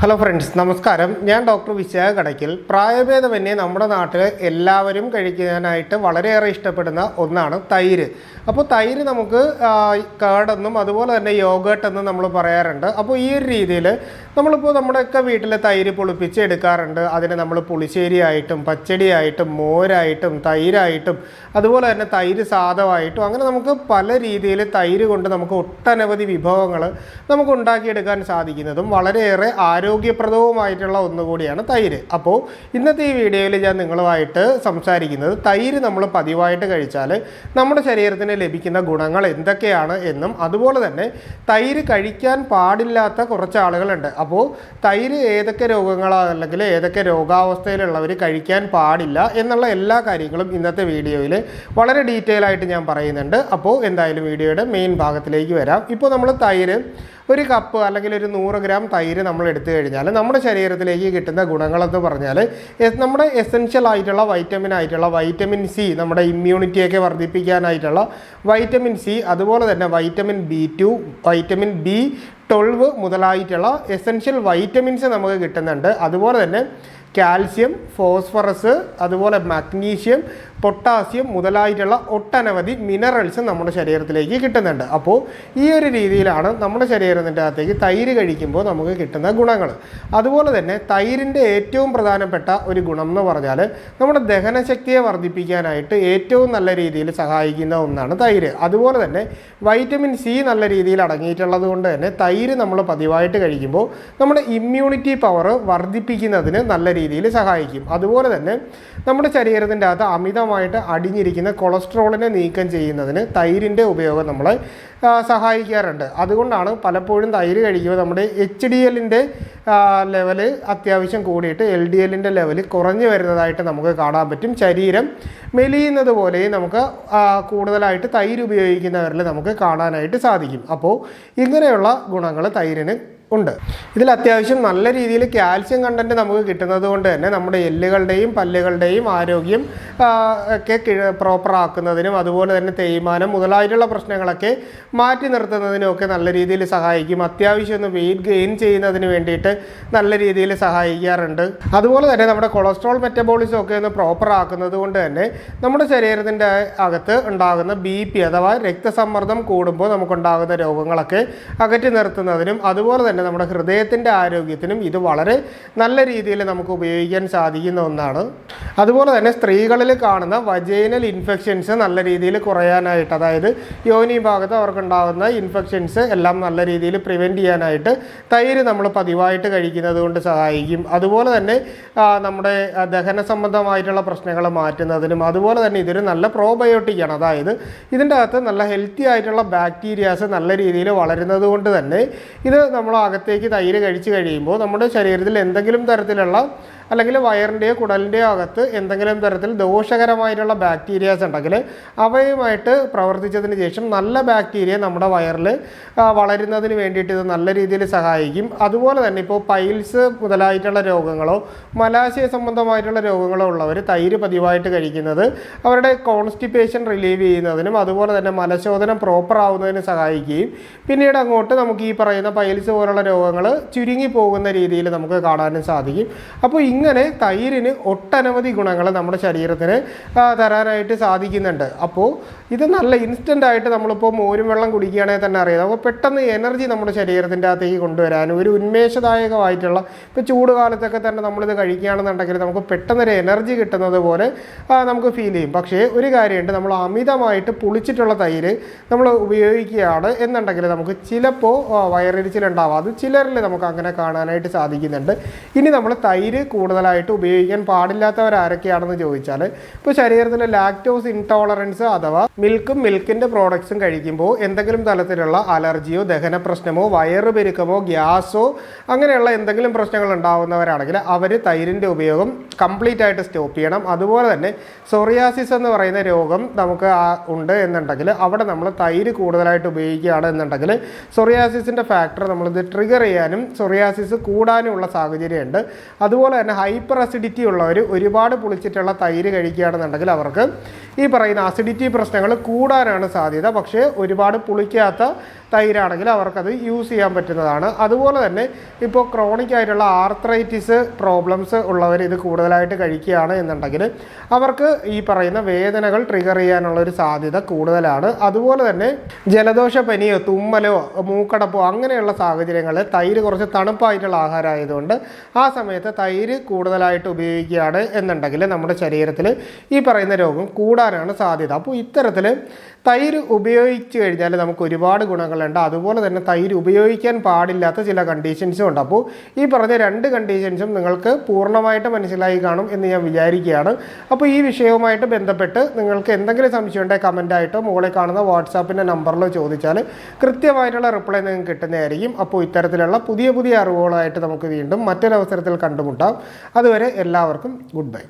Hello friends നമസ്കാരം. ഞാൻ doctor Vishakha Kadakkal പ്രായഭേദമന്യേ നമ്മുടെ നാട്ടിൽ എല്ലാവരും കഴിക്കാനായിട്ട് വളരെയേറെ ഇഷ്ടപ്പെടുന്ന ഒന്നാണ് തൈര്. അപ്പോൾ തൈര് നമുക്ക് കേടെന്നും അതുപോലെ തന്നെ യോഗട്ട് എന്നും നമ്മൾ പറയാറുണ്ട്. അപ്പോൾ ഈ ഒരു രീതിയിൽ നമ്മളിപ്പോൾ നമ്മുടെയൊക്കെ വീട്ടിൽ തൈര് പൊളിപ്പിച്ച് എടുക്കാറുണ്ട്. അതിനെ നമ്മൾ പുളിശ്ശേരിയായിട്ടും പച്ചടിയായിട്ടും മോരായിട്ടും തൈരായിട്ടും അതുപോലെ തന്നെ തൈര് സാധമായിട്ടും അങ്ങനെ നമുക്ക് പല രീതിയിൽ തൈര് കൊണ്ട് നമുക്ക് ഒട്ടനവധി വിഭവങ്ങൾ നമുക്ക് ഉണ്ടാക്കിയെടുക്കാൻ സാധിക്കുന്നതും വളരെയേറെ ആരോഗ്യപ്രദവുമായിട്ടുള്ള ഒന്നുകൂടിയാണ് തൈര്. അപ്പോൾ ഇന്നത്തെ ഈ വീഡിയോയിൽ ഞാൻ നിങ്ങളുമായിട്ട് സംസാരിക്കുന്നത് തൈര് നമ്മൾ പതിവായിട്ട് കഴിച്ചാൽ നമ്മുടെ ശരീരത്തിന് ലഭിക്കുന്ന ഗുണങ്ങൾ എന്തൊക്കെയാണ് എന്നും അതുപോലെ തന്നെ തൈര് കഴിക്കാൻ പാടില്ലാത്ത കുറച്ച് ആളുകളുണ്ട്. അപ്പോൾ തൈര് ഏതൊക്കെ രോഗങ്ങളാണ് അല്ലെങ്കിൽ ഏതൊക്കെ രോഗാവസ്ഥയിലുള്ളവർ കഴിക്കാൻ പാടില്ല എന്നുള്ള എല്ലാ കാര്യങ്ങളും ഇന്നത്തെ വീഡിയോയിൽ വളരെ ഡീറ്റെയിൽ ആയിട്ട് ഞാൻ പറയുന്നുണ്ട്. അപ്പോൾ എന്തായാലും വീഡിയോയുടെ മെയിൻ ഭാഗത്തിലേക്ക് വരാം. ഇപ്പോൾ നമ്മൾ തൈര് ഒരു കപ്പ് അല്ലെങ്കിൽ ഒരു നൂറ് ഗ്രാം തൈര് നമ്മൾ എടുത്തു കഴിഞ്ഞാൽ നമ്മുടെ ശരീരത്തിലേക്ക് കിട്ടുന്ന ഗുണങ്ങളെന്ന് പറഞ്ഞാൽ നമ്മുടെ എസെൻഷ്യൽ ആയിട്ടുള്ള വൈറ്റമിൻ ആയിട്ടുള്ള വൈറ്റമിൻ സി നമ്മുടെ ഇമ്മ്യൂണിറ്റിയൊക്കെ വർദ്ധിപ്പിക്കാനായിട്ടുള്ള വൈറ്റമിൻ സി അതുപോലെ തന്നെ vitamin B two vitamin B twelve മുതലായിട്ടുള്ള essential vitamins നമുക്ക് കിട്ടുന്നുണ്ട്. അതുപോലെ തന്നെ കാൽസ്യം ഫോസ്ഫറസ് അതുപോലെ മഗ്നീഷ്യം പൊട്ടാസ്യം മുതലായിട്ടുള്ള ഒട്ടനവധി മിനറൽസ് നമ്മുടെ ശരീരത്തിലേക്ക് കിട്ടുന്നുണ്ട്. അപ്പോൾ ഈ ഒരു രീതിയിലാണ് നമ്മുടെ ശരീരത്തിന്റെ അകത്തേക്ക് തൈര് കഴിക്കുമ്പോൾ നമുക്ക് കിട്ടുന്ന ഗുണങ്ങൾ. അതുപോലെ തന്നെ തൈരിന്റെ ഏറ്റവും പ്രധാനപ്പെട്ട ഒരു ഗുണം എന്ന് പറഞ്ഞാൽ നമ്മുടെ ദഹനശക്തിയെ വർദ്ധിപ്പിക്കാനായിട്ട് ഏറ്റവും നല്ല രീതിയിൽ സഹായിക്കുന്ന ഒന്നാണ് തൈര്. അതുപോലെ തന്നെ വൈറ്റമിൻ സി നല്ല രീതിയിൽ അടങ്ങിയിട്ടുള്ളത് കൊണ്ട് തന്നെ തൈര് നമ്മൾ പതിവായിട്ട് കഴിക്കുമ്പോൾ നമ്മുടെ ഇമ്മ്യൂണിറ്റി പവർ വർദ്ധിപ്പിക്കുന്നതിന് നല്ല രീതിയിൽ സഹായിക്കും. അതുപോലെ തന്നെ നമ്മുടെ ശരീരത്തിന്റെ അകത്ത് അമിതമായിട്ട് അടിഞ്ഞിരിക്കുന്ന കൊളസ്ട്രോളിനെ നീക്കം ചെയ്യുന്നതിന് തൈരിന്റെ ഉപയോഗം നമ്മളെ സഹായിക്കാറുണ്ട്. അതുകൊണ്ടാണ് പലപ്പോഴും തൈര് കഴിക്കുമ്പോൾ നമ്മുടെ എച്ച് ഡി എല്ലിന്റെ ലെവൽ അത്യാവശ്യം കൂടിയിട്ട് എൽ ഡി എല്ലിന്റെ ലെവൽ കുറഞ്ഞു വരുന്നതായിട്ട് നമുക്ക് കാണാൻ പറ്റും. ശരീരം മെലിയുന്നത് പോലെയും നമുക്ക് കൂടുതലായിട്ട് തൈര് ഉപയോഗിക്കുന്നവരിൽ നമുക്ക് കാണാനായിട്ട് സാധിക്കും. അപ്പോൾ ഇങ്ങനെയുള്ള ഗുണങ്ങൾ തൈരിന് ഉണ്ട്. ഇതിൽ അത്യാവശ്യം നല്ല രീതിയിൽ കാൽസ്യം കണ്ടന്റ് നമുക്ക് കിട്ടുന്നത് കൊണ്ട് തന്നെ നമ്മുടെ എല്ലുകളുടെയും പല്ലുകളുടെയും ആരോഗ്യം ഒക്കെ പ്രോപ്പറാക്കുന്നതിനും അതുപോലെ തന്നെ തേയ്മാനം മുതലായിട്ടുള്ള പ്രശ്നങ്ങളൊക്കെ മാറ്റി നിർത്തുന്നതിനും ഒക്കെ നല്ല രീതിയിൽ സഹായിക്കും. അത്യാവശ്യം ഒന്ന് വെയിറ്റ് ഗെയിൻ ചെയ്യുന്നതിന് വേണ്ടിയിട്ട് നല്ല രീതിയിൽ സഹായിക്കാറുണ്ട്. അതുപോലെ തന്നെ നമ്മുടെ കൊളസ്ട്രോൾ മെറ്റബോളിസം ഒക്കെ ഒന്ന് പ്രോപ്പറാക്കുന്നത് കൊണ്ട് തന്നെ നമ്മുടെ ശരീരത്തിന്റെ അകത്ത് ഉണ്ടാകുന്ന ബി അഥവാ രക്തസമ്മർദ്ദം കൂടുമ്പോൾ നമുക്കുണ്ടാകുന്ന രോഗങ്ങളൊക്കെ അകറ്റി നിർത്തുന്നതിനും അതുപോലെ തന്നെ നമ്മുടെ ഹൃദയത്തിന്റെ ആരോഗ്യത്തിനും ഇത് വളരെ നല്ല രീതിയിൽ നമുക്ക് ഉപയോഗിക്കാൻ സാധിക്കുന്ന ഒന്നാണ്. അതുപോലെ തന്നെ സ്ത്രീകളിൽ കാണുന്ന വജൈനൽ ഇൻഫെക്ഷൻസ് നല്ല രീതിയിൽ കുറയാനായിട്ട് അതായത് യോനി ഭാഗത്ത് അവർക്കുണ്ടാകുന്ന ഇൻഫെക്ഷൻസ് എല്ലാം നല്ല രീതിയിൽ പ്രിവെന്റ് ചെയ്യാനായിട്ട് തൈര് നമ്മൾ പതിവായിട്ട് കഴിക്കുന്നത് കൊണ്ട് സഹായിക്കും. അതുപോലെ തന്നെ നമ്മുടെ ദഹന സംബന്ധമായിട്ടുള്ള പ്രശ്നങ്ങൾ മാറ്റുന്നതിനും അതുപോലെ തന്നെ ഇതൊരു നല്ല പ്രോബയോട്ടിക്കാണ് അതായത് ഇതിന്റെ അകത്ത് നല്ല ഹെൽത്തി ആയിട്ടുള്ള ബാക്ടീരിയാസ് നല്ല രീതിയിൽ വളരുന്നത് കൊണ്ട് തന്നെ ഇത് നമ്മൾ അകത്തേക്ക് തൈര് കഴിച്ചു കഴിയുമ്പോൾ നമ്മുടെ ശരീരത്തിൽ എന്തെങ്കിലും തരത്തിലുള്ള അല്ലെങ്കിൽ വയറിന്റെയോ കുടലിന്റെയോ അകത്ത് എന്തെങ്കിലും തരത്തിൽ ദോഷകരമായിട്ടുള്ള ബാക്ടീരിയാസ് ഉണ്ടെങ്കിൽ അവയുമായിട്ട് പ്രവർത്തിച്ചതിന് ശേഷം നല്ല ബാക്ടീരിയ നമ്മുടെ വയറിൽ വളരുന്നതിന് വേണ്ടിയിട്ട് ഇത് നല്ല രീതിയിൽ സഹായിക്കും. അതുപോലെ തന്നെ ഇപ്പോൾ പൈൽസ് മുതലായിട്ടുള്ള രോഗങ്ങളോ മലാശയ സംബന്ധമായിട്ടുള്ള രോഗങ്ങളോ ഉള്ളവർ തൈര് പതിവായിട്ട് കഴിക്കുന്നത് അവരുടെ കോൺസ്റ്റിപ്പേഷൻ റിലീവ് ചെയ്യുന്നതിനും അതുപോലെ തന്നെ മലശോധനം പ്രോപ്പർ ആവുന്നതിന് സഹായിക്കുകയും. പിന്നീട് അങ്ങോട്ട് നമുക്ക് ഈ പറയുന്ന പൈൽസ് പോലുള്ള രോഗങ്ങൾ ചുരുങ്ങി പോകുന്ന രീതിയിൽ നമുക്ക് കാണാനും സാധിക്കും. അപ്പോൾ ഇങ്ങനെ തൈരിന് ഒട്ടനവധി ഗുണങ്ങൾ നമ്മുടെ ശരീരത്തിന് തരാനായിട്ട് സാധിക്കുന്നുണ്ട്. അപ്പോൾ ഇത് നല്ല ഇൻസ്റ്റന്റ് ആയിട്ട് നമ്മളിപ്പോൾ മോരും വെള്ളം കുടിക്കുകയാണെങ്കിൽ തന്നെ അറിയാം. അപ്പോൾ പെട്ടെന്ന് എനർജി നമ്മുടെ ശരീരത്തിന്റെ അകത്തേക്ക് കൊണ്ടുവരാനും ഒരു ഉന്മേഷദായകമായിട്ടുള്ള ഇപ്പോൾ ചൂട് കാലത്തൊക്കെ തന്നെ നമ്മളിത് കഴിക്കുകയാണെന്നുണ്ടെങ്കിൽ നമുക്ക് പെട്ടെന്നൊരു എനർജി കിട്ടുന്നത് പോലെ നമുക്ക് ഫീൽ ചെയ്യും. പക്ഷേ ഒരു കാര്യമുണ്ട്. നമ്മൾ അമിതമായിട്ട് പുളിച്ചിട്ടുള്ള തൈര് നമ്മൾ ഉപയോഗിക്കുകയാണ് എന്നുണ്ടെങ്കിൽ നമുക്ക് ചിലപ്പോൾ വയറിരിച്ചിലുണ്ടാവാം അത് ചിലരിൽ നമുക്ക് അങ്ങനെ കാണാനായിട്ട് സാധിക്കുന്നുണ്ട്. ഇനി നമ്മൾ തൈര് കൂടുതലായിട്ട് ഉപയോഗിക്കാൻ പാടില്ലാത്തവർ ആരൊക്കെയാണെന്ന് ചോദിച്ചാൽ ഇപ്പോൾ ശരീരത്തിൽ ലാക്ടോസ് ഇൻടോളറൻസ് അഥവാ മിൽക്കും മിൽക്കിന്റെ പ്രോഡക്ട്സും കഴിക്കുമ്പോൾ എന്തെങ്കിലും തരത്തിലുള്ള അലർജിയോ ദഹന പ്രശ്നമോ വയറ് പെരുക്കമോ ഗ്യാസോ അങ്ങനെയുള്ള എന്തെങ്കിലും പ്രശ്നങ്ങൾ ഉണ്ടാകുന്നവരാണെങ്കിൽ അവർ തൈരിന്റെ ഉപയോഗം കംപ്ലീറ്റ് ആയിട്ട് സ്റ്റോപ്പ് ചെയ്യണം. അതുപോലെ തന്നെ സൊറിയാസിസ് എന്ന് പറയുന്ന രോഗം നമുക്ക് ഉണ്ട് എന്നുണ്ടെങ്കിൽ അവിടെ നമ്മൾ തൈര് കൂടുതലായിട്ട് ഉപയോഗിക്കുകയാണ് എന്നുണ്ടെങ്കിൽ സൊറിയാസിസിന്റെ ഫാക്ടർ നമ്മളിത് ട്രിഗർ ചെയ്യാനും സൊറിയാസിസ് കൂടാനുമുള്ള സാഹചര്യമുണ്ട്. അതുപോലെ തന്നെ ഹൈപ്പർ അസിഡിറ്റി ഉള്ളവർ ഒരുപാട് പുളിച്ചിട്ടുള്ള തൈര് കഴിക്കുകയാണെന്നുണ്ടെങ്കിൽ അവർക്ക് ഈ പറയുന്ന അസിഡിറ്റി പ്രശ്നങ്ങൾ കൂടാനാണ് സാധ്യത. പക്ഷേ ഒരുപാട് പുളിക്കാത്ത തൈരാണെങ്കിൽ അവർക്കത് യൂസ് ചെയ്യാൻ പറ്റുന്നതാണ്. അതുപോലെ തന്നെ ഇപ്പോൾ ക്രോണിക് ആയിട്ടുള്ള ആർത്രൈറ്റിസ് പ്രോബ്ലംസ് ഉള്ളവർ ഇത് കൂടുതലായിട്ട് കഴിക്കുകയാണ് എന്നുണ്ടെങ്കിൽ അവർക്ക് ഈ പറയുന്ന വേദനകൾ ട്രിഗർ ചെയ്യാനുള്ള ഒരു സാധ്യത കൂടുതലാണ്. അതുപോലെ തന്നെ ജലദോഷ പനിയോ തുമ്മലോ മൂക്കടപ്പോ അങ്ങനെയുള്ള സാഹചര്യങ്ങളിൽ തൈര് കുറച്ച് തണുപ്പായിട്ടുള്ള ആഹാരമായതുകൊണ്ട് ആ സമയത്ത് തൈര് കൂടുതലായിട്ട് ഉപയോഗിക്കുകയാണ് എന്നുണ്ടെങ്കിൽ നമ്മുടെ ശരീരത്തിൽ ഈ പറയുന്ന രോഗം കൂടാനാണ് സാധ്യത. അപ്പോൾ ഇത്തരത്തിൽ തൈര് ഉപയോഗിച്ചു കഴിഞ്ഞാൽ നമുക്ക് ഒരുപാട് ഗുണങ്ങളുണ്ട്. അതുപോലെ തന്നെ തൈര് ഉപയോഗിക്കാൻ പാടില്ലാത്ത ചില കണ്ടീഷൻസും ഉണ്ട്. അപ്പോൾ ഈ പറഞ്ഞ രണ്ട് കണ്ടീഷൻസും നിങ്ങൾക്ക് പൂർണമായിട്ട് മനസ്സിലായി കാണും എന്ന് ഞാൻ വിചാരിക്കുകയാണ്. അപ്പോൾ ഈ വിഷയവുമായിട്ട് ബന്ധപ്പെട്ട് നിങ്ങൾക്ക് എന്തെങ്കിലും സംശയം ഉണ്ടെങ്കിൽ കമന്റായിട്ടോ മുകളിൽ കാണുന്ന വാട്സാപ്പിന്റെ നമ്പറിലോ ചോദിച്ചാൽ കൃത്യമായിട്ടുള്ള റിപ്ലൈ നിങ്ങൾക്ക് കിട്ടുന്നതായിരിക്കും. അപ്പോൾ ഇത്തരത്തിലുള്ള പുതിയ പുതിയ അറിവുകളായിട്ട് നമുക്ക് വീണ്ടും മറ്റൊരവസരത്തിൽ കണ്ടുമുട്ടാം. അതുവരെ എല്ലാവർക്കും ഗുഡ് ബൈ.